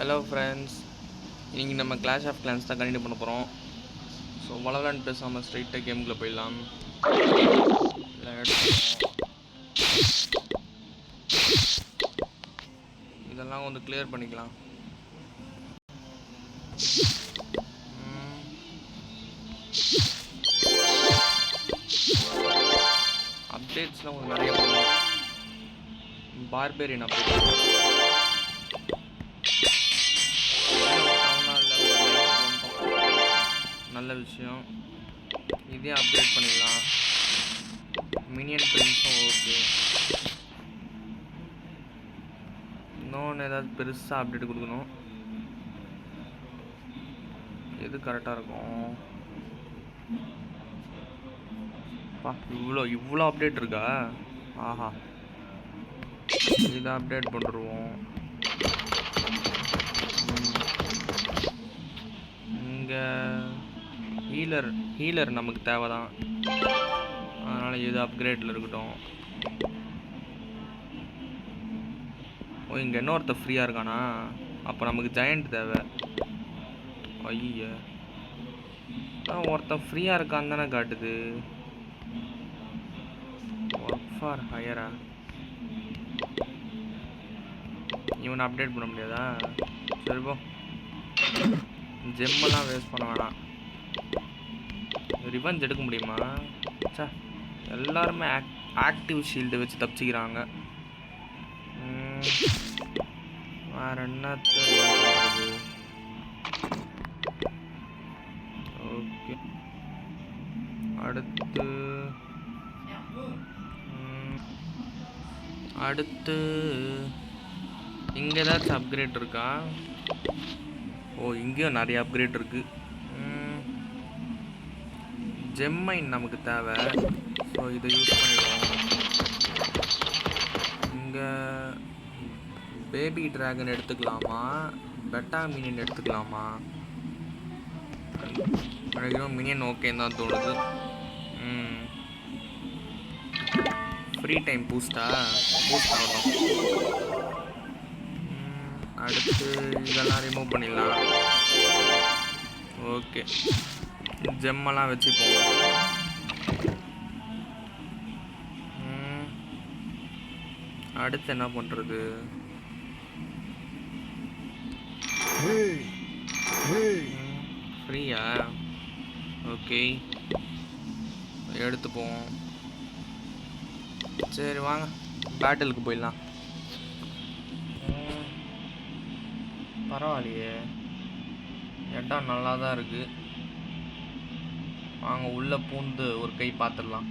Hello friends இன்றைக்கி நம்ம clash of clans தான் கண்டினியூ பண்ண போகிறோம் ஸோ வளவலான் பேசாமல் ஸ்ட்ரைட்டாக கேமுக்குள்ளே போயிடலாம். இதெல்லாம் வந்து கிளியர் பண்ணிக்கலாம். Hmm. அப்டேட்ஸ்லாம் கொஞ்சம் நிறைய பண்ணுவோம் பார்பேரியன் அப்டேட் நல்ல விஷயம். இதே அப்டேட் பண்ணிடலாம். மினியன் பிரிண்ட்ஸும் ஓகே இன்னொன்று ஏதாவது பெருசாக அப்டேட் கொடுக்கணும். எது கரெக்டாக இருக்கும்? பா இவ்வளோ இவ்வளோ அப்டேட் இருக்கா? ஆஹா. இதை அப்டேட் பண்ணிடுவோம். இங்கே ஹீலர் ஹீலர் நமக்கு தேவை தான் அதனால் இது அப்கிரேடில் இருக்கட்டும். ஓ இங்கே இன்னொருத்த ஃப்ரீயாக இருக்கானா? அப்போ நமக்கு ஜெயண்ட் தேவை. ஐய. ஒருத்தன் ஃப்ரீயாக இருக்கான்னு தானே காட்டுது. ஒர்க் ஃபார் ஹையரா இவனை அப்டேட் பண்ண முடியாதா? சரி ஜெம்மெல்லாம் வேஸ்ட் பண்ண வேணாம். ரிவெஞ்ச் எடுக்க முடியுமா? சே எல்லாருமே ஆக் ஆக்டிவ் ஷீல்டு வச்சு தப்பிச்சிக்கிறாங்க. வேறு வேற ஓகே. அடுத்து அடுத்து இங்கே ஏதாச்சும் அப்கிரேட் இருக்கா? ஓ இங்கேயும் நிறைய அப்கிரேட் இருக்குது ஜெம்மைன் நமக்கு தேவை. ஸோ இதை யூஸ் பண்ணிடுவோம். இங்கே பேபி ட்ராகன் எடுத்துக்கலாமா? பெட்டா மினியன் எடுத்துக்கலாமா? நினைக்கிறோம் மினியன் ஓகேன்னு தான் தோணுது. ஃப்ரீ டைம் பூஸ்டா பூஸ்ட் ஆகணும் அடுத்து இதெல்லாம் ரிமூவ் பண்ணிடலாம். ஓகே ஜெம்மெல்லாம் வச்சுப்போம் அடுத்து என்ன பண்ணுறது ஃப்ரீயா? ஓகே. எடுத்துப்போம் சரி வாங்க. பேட்டிலுக்கு போயிடலாம். பரவாயில்லையே. இடம் நல்லா தான் இருக்கு. வாங்க உள்ளே பூந்து ஒரு கை பார்த்துடலாம்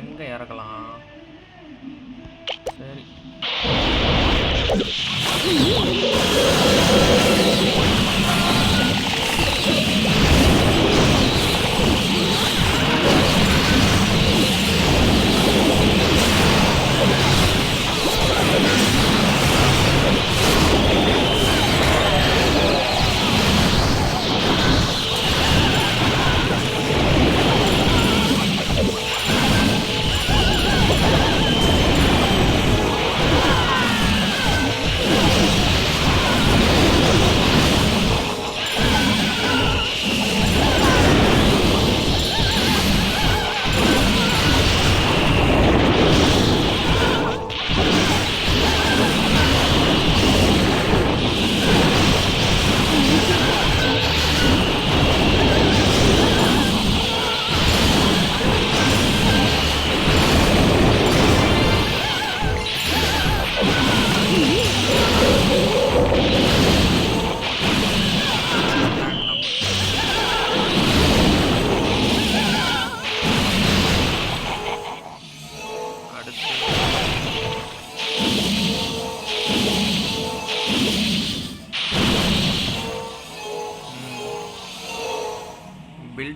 எங்கே இறக்கலாம்? சரி.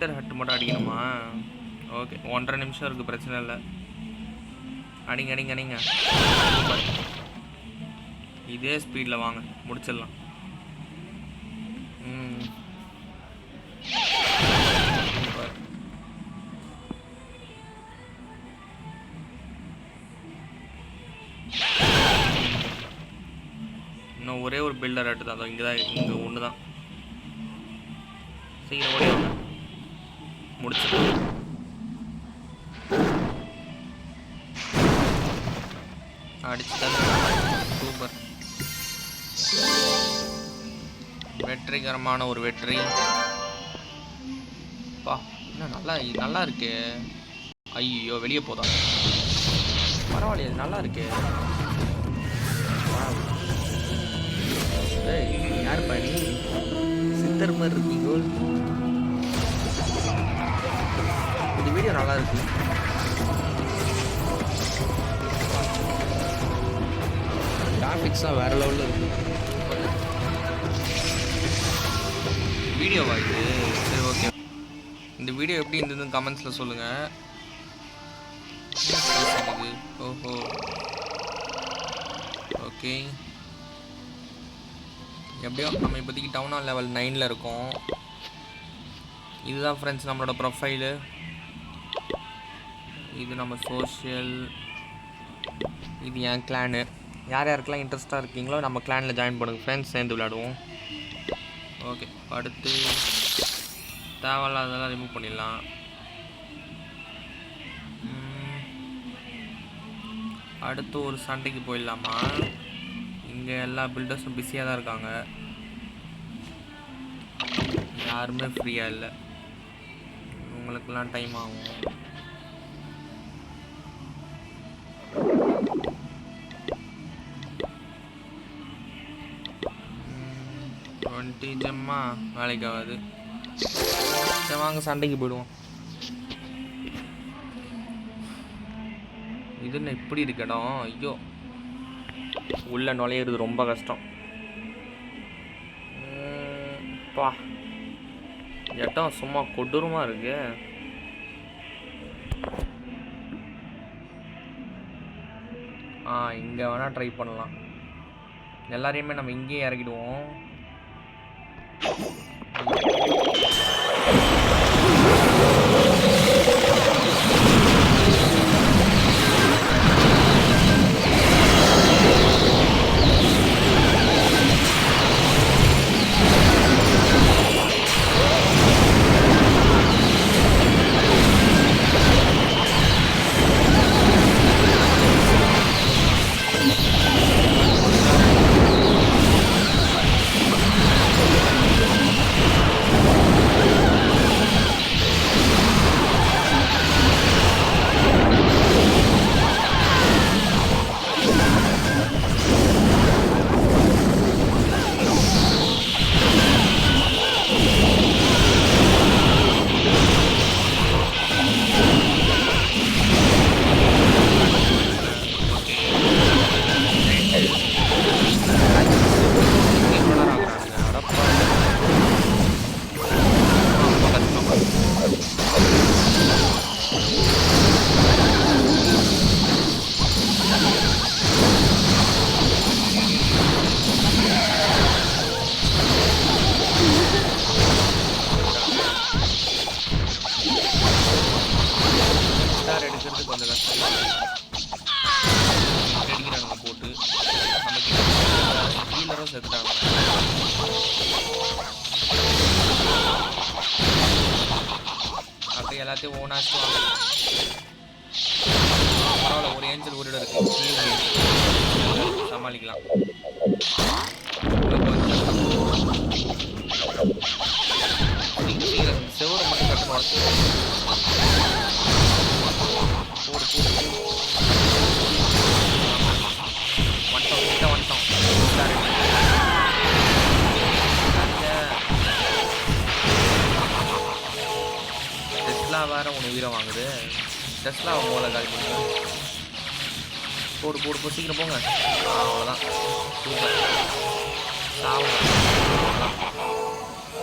பில்டர் ஹட்டு மட்டும் அடிக்கணுமா? ஓகே ஒன்றரை நிமிஷம் இருக்குது பிரச்சனை இல்லை. அடிங்க அடிங்க அடிங்க. இதே ஸ்பீடில் வாங்க முடிச்சிடலாம். ம். ஒரே ஒரு பில்டர் ஆட்டு தான் இங்கே தான் இங்கே ஒன்று தான் சீக்கிரம் ஓடி வாங்க முடிச்சு சூப்பர். வெற்றிகரமான ஒரு வெற்றி. பா என்ன நல்லா நல்லா இருக்கே. ஐயோ வெளியே போதா? பரவாயில்லையே இது நல்லா இருக்கு. நல்லா இருக்கு. கிராஃபிக்ஸ்லாம் வேற லெவலில் இருக்கு. வீடியோவா இது? சரி ஓகே இந்த வீடியோ எப்படி இருந்ததுன்னு கமெண்ட்ஸில் சொல்லுங்கள் ஓஹோ. ஓகே எப்படியோ நம்ம இப்போதைக்கு டவுன் ஹால் லெவல் நைனில் இருக்கோம். இதுதான் ஃப்ரெண்ட்ஸ் நம்மளோட ப்ரொஃபைலு இது நம்ம சோஷியல் இது என் கிளானு யார் யாருக்கெல்லாம் இன்ட்ரெஸ்ட்டாக இருக்கீங்களோ நம்ம கிளானில் ஜாயின் பண்ணுங்கள் ஃப்ரெண்ட்ஸ் சேர்ந்து விளையாடுவோம். ஓகே அடுத்து தேவையில்லாததெல்லாம் ரிமூவ் பண்ணிடலாம். அடுத்து ஒரு சண்டைக்கு போயிடலாமா? இங்கே எல்லா பில்டர்ஸும் பிஸியாக தான் இருக்காங்க. யாருமே ஃப்ரீயாக இல்லை. உங்களுக்கெல்லாம் டைம் ஆகும். டுவெண்ட்டி வேலைக்கு ஆகாது. சரி வாங்க சண்டைக்கு போயிடுவோம். இது என்ன இப்படி இருக்கடம் ஐயோ. உள்ள நுழையிறது ரொம்ப கஷ்டம். பா. இடம் சும்மா கொடூரமாக இருக்கு. ஆ இங்கே வேணால் ட்ரை பண்ணலாம். எல்லாரையுமே நம்ம இங்கேயே இறக்கிடுவோம். இவ்வளோ டெஸ்ட்லாம் அவங்க மூளை காலி பண்ணுவேன் போடு போடு போ சீக்கிரம் போங்க. அவ்வளோதான் சூப்பர்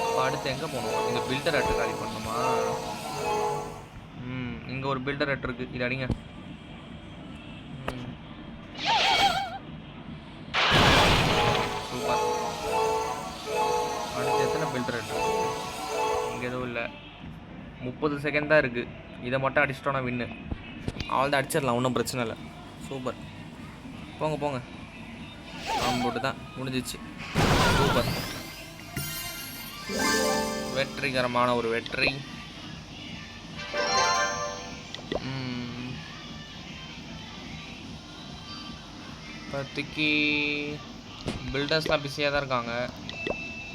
இப்போ அடுத்து எங்கே போகணும்? இங்கே பில்டர் அட்டு காலி பண்ணணுமா? ம் இங்கே ஒரு பில்டர் அட்டு இருக்குது இது அடிங்க. சூப்பர். அடுத்து எத்தனை பில்டர் அட்டு இங்கே எதுவும் இல்லை. முப்பது செகண்ட் தான் இருக்குது இதை மட்டும் அடிச்சிட்டோன்னா வின்னு அவள் தான் அடிச்சிடலாம் ஒன்றும் பிரச்சனை இல்லை. சூப்பர் போங்க போங்க. போட்டு தான் முடிஞ்சிச்சு. சூப்பர் வெற்றிகரமான ஒரு வெற்றி. பத்துக்கு இப்போதைக்கு பில்டர்ஸ்லாம் பிஸியாக தான் இருக்காங்க.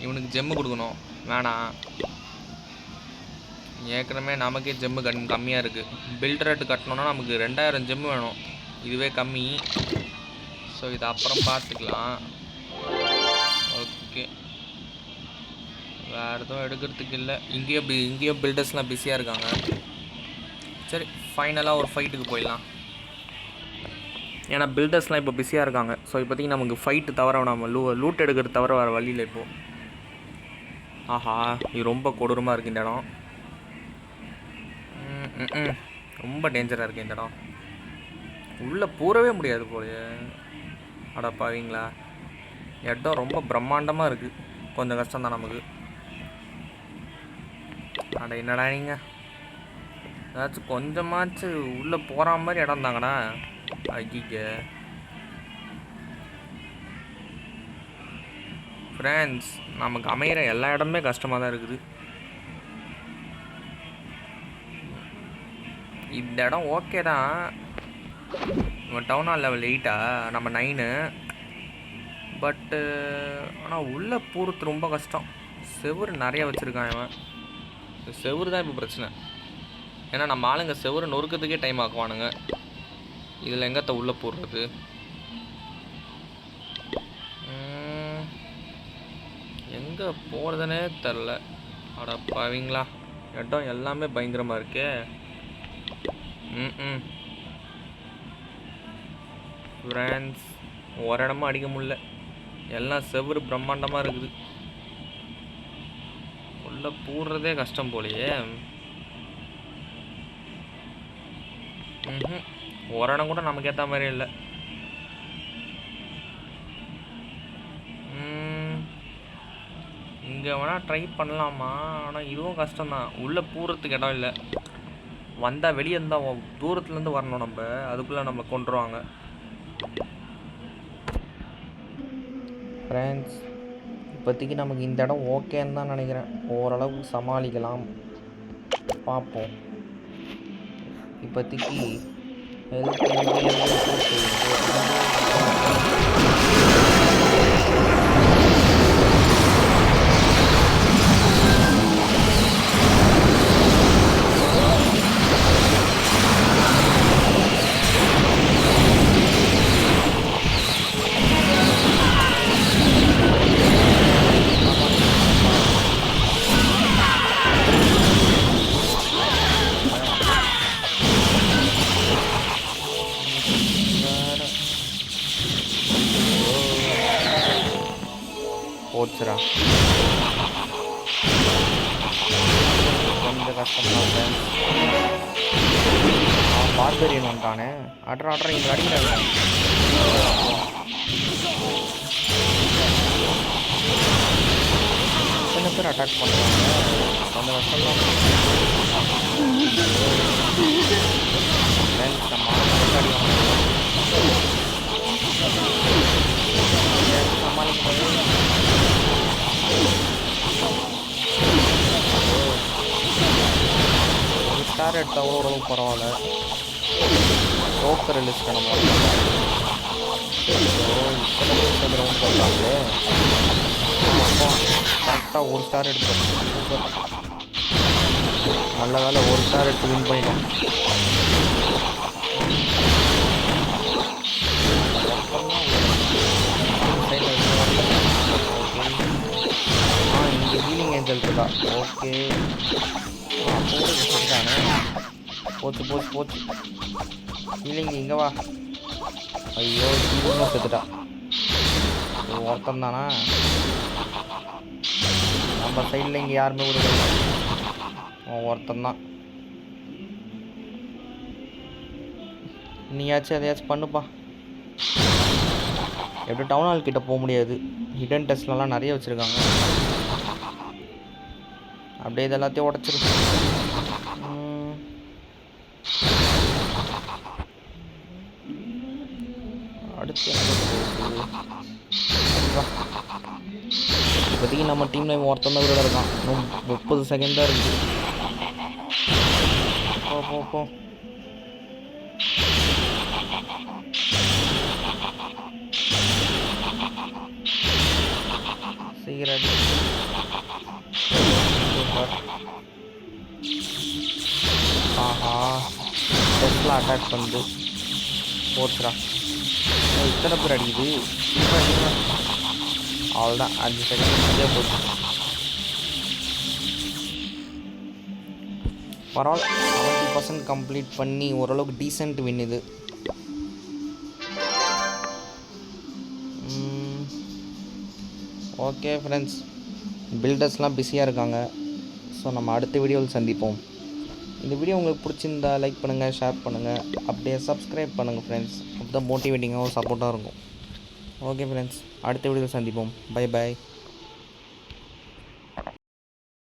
இவனுக்கு ஜெம்மு கொடுக்கணும். வேணாம். ஏற்கனவே நமக்கே ஜெம்மு கண் கம்மியாக இருக்குது பில்டர் ரேட்டு கட்டணும்னா நமக்கு ரெண்டாயிரம் ஜெம்மு வேணும். இதுவே கம்மி. ஸோ இது அப்புறம் பார்த்துக்கலாம். ஓகே வேறு எதுவும் எடுக்கிறதுக்கு இல்லை. இங்கேயும் பி இங்கேயும் பில்டர்ஸ்லாம் பிஸியாக இருக்காங்க. சரி ஃபைனலாக ஒரு ஃபைட்டுக்கு போயிடலாம். ஏன்னா பில்டர்ஸ்லாம் இப்போ பிஸியாக இருக்காங்க. ஸோ இப்போதைக்கு நமக்கு ஃபைட்டு தவிர நம்ம லூ லூட் எடுக்கிறது தவிர வேறு வழியில் இப்போது ஆஹா இது ரொம்ப கொடூரமாக இருக்குது இந்த இடம். ம், ரொம்ப டேஞ்சராக இருக்குது இந்த இடம். உள்ளே பூரவே முடியாது போலயே. அட பாவீங்களா. இடம் ரொம்ப பிரம்மாண்டமாக இருக்குது கொஞ்சம் கஷ்டம்தான் நமக்கு. அட என்னடா நீங்கள் ஏதாச்சும் கொஞ்சமாச்சு உள்ளே போகிற மாதிரி இடம் தாங்கண்ணா ஐய ஃப்ரெண்ட்ஸ் நமக்கு அமையிற எல்லா இடமே கஷ்டமாக தான் இருக்குது. இந்த இடம் ஓகே தான். நம்ம டவுன் ஹால் லெவல் எயிட்டா நம்ம நைனு பட்டு ஆனால் உள்ளே போகிறது ரொம்ப கஷ்டம். செவுரு நிறைய வச்சுருக்கான் இவன். இந்த செவுரு தான் இப்போ பிரச்சனை. ஏன்னா நம்ம ஆளுங்க செவுரு நொறுக்கிறதுக்கே டைம் ஆக்குவானுங்க. இதில் எங்கத்த உள்ளே போடுறது? எங்கே போகிறதுனே தெரில. அட பாவீங்களா இடம் எல்லாமே பயங்கரமாக இருக்கே. ம் ம் ஒரு இடமும் அடிக்க முடியல. எல்லாம் செவுரு பிரம்மாண்டமாக இருக்குது. உள்ளே பூடுறதே கஷ்டம் போலையே. ம் ஒரு இடம் கூட நமக்கு ஏற்ற மாதிரி இல்லை. இங்கே வேணால் ட்ரை பண்ணலாமா? ஆனால் இதுவும் கஷ்டம்தான். உள்ளே பூரத்துக்கு இடம் இல்லை. வந்தால் வெளியே இருந்தால் தூரத்துலேருந்து வரணும் நம்ம. அதுக்குள்ளே நம்ம கொண்டுருவாங்க ஃப்ரெண்ட்ஸ் இப்போதைக்கு நமக்கு இந்த இடம் ஓகேன்னு தான் நினைக்கிறேன். ஓரளவு சமாளிக்கலாம். பார்ப்போம். இப்போதைக்கு ஹெல்த் பார்பரியன் ஆட்ரு அட்ரா அட்ரா இங்கே அடிக்கிறாங்க. எத்தனை பேர் அட்டாக் பண்ணுறாங்க அந்த வருஷம் ஃப்ரெண்ட்ஸ் நம்ம சமாளிக்க ஒரு ஸ்டார் எடுத்தால் கூட ஓரளவுக்கு பரவாயில்ல. ரோக்கர் லிஸ்ட்டை நம்ம கிரவுண்ட் போட்டாங்களே கரெக்டாக ஒரு ஸ்டார் எடுத்துட்டோம் சூப்பர் நல்ல வேலை ஒரு ஸ்டார் எடுத்து வின் பண்ணிட்டோம். ஆ இங்கே ஹீலிங் ஏஞ்சல் இருக்கா? ஓகே போட்டு போச்சு போச்சு போச்சு. ஹீலிங் இங்கே வா. ஐயோ ஹீலிங்காக செத்துட்டா. இது ஒருத்தன் தானா? நம்ம சைடில் இங்கே யாருமே கொடுக்கல ஒருத்தன் தான். நீயாச்சும் எதையாச்சும் பண்ணுப்பா. எப்படி டவுன் ஹால் கிட்ட போக முடியாது. ஹிடன் டெஸ்ட்லலாம் நிறைய வச்சுருக்காங்க. அப்படியே இது எல்லாத்தையும் உடச்சிரு. இப்போதைக்கு நம்ம டீமில் ஒருத்தன் தான் உயிரோட இருக்கான். இன்னும் முப்பது செகண்ட் தான் இருக்குது போ போ போ. சீக்கிரம் அடி. ஆஹா. டெஸ்ட்லாம் அட்டாக் பண்ணுது. போச்சுடா. இத்தனை பேர் அடிக்குது. அடிக்கிறேன் அவ்வளோதான் அஞ்சு செகண்ட் முடிஞ்சே போச்சு. பரவாயில்ல. செவன்ட்டி பர்சன்ட் கம்ப்ளீட் பண்ணி ஓரளவுக்கு டீசெண்ட் வின் இது. ஓகே ஃப்ரெண்ட்ஸ் பில்டர்ஸ்லாம் பிஸியாக இருக்காங்க. ஸோ நம்ம அடுத்த வீடியோவில் சந்திப்போம். இந்த வீடியோ உங்களுக்கு பிடிச்சிருந்தா லைக் பண்ணுங்கள் ஷேர் பண்ணுங்கள் அப்படியே சப்ஸ்கிரைப் பண்ணுங்கள் ஃப்ரெண்ட்ஸ் அப்போ தான் மோட்டிவேட்டிங்காகவும் சப்போர்ட்டாக இருக்கும். ஓகே ஃப்ரெண்ட்ஸ் அடுத்த வீடியோவில் சந்திப்போம். By by